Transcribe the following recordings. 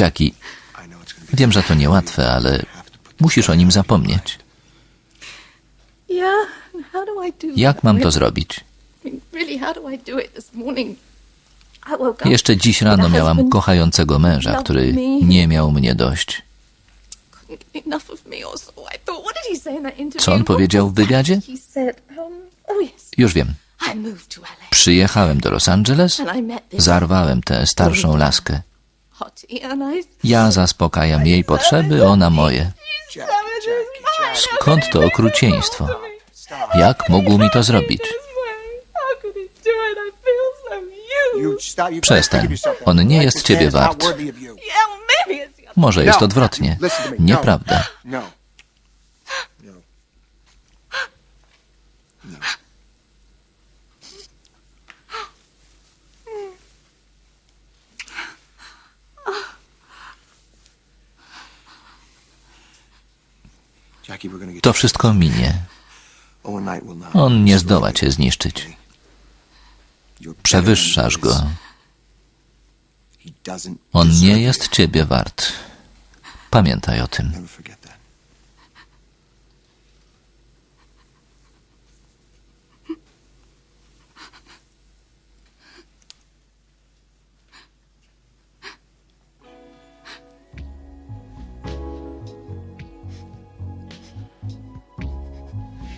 Jackie, wiem, że to niełatwe, ale musisz o nim zapomnieć. Jak mam to zrobić? Jeszcze dziś rano miałam kochającego męża, który nie miał mnie dość. Co on powiedział w wywiadzie? um, oh Już wiem. Przyjechałem do Los Angeles, zarwałem tę starszą laskę. Ja zaspokajam jej potrzeby, ona moje. Skąd to okrucieństwo? Jak mógł mi to zrobić? Przestań. On nie jest ciebie wart. Może jest odwrotnie. Nieprawda. To wszystko minie. On nie zdoła cię zniszczyć. Przewyższasz go. On nie jest ciebie wart. Pamiętaj o tym.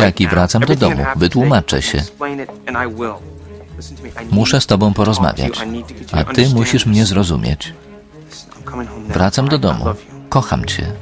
Jackie, wracam do domu. Wytłumaczę się. Muszę z tobą porozmawiać. A ty musisz mnie zrozumieć. Wracam do domu. Kocham cię.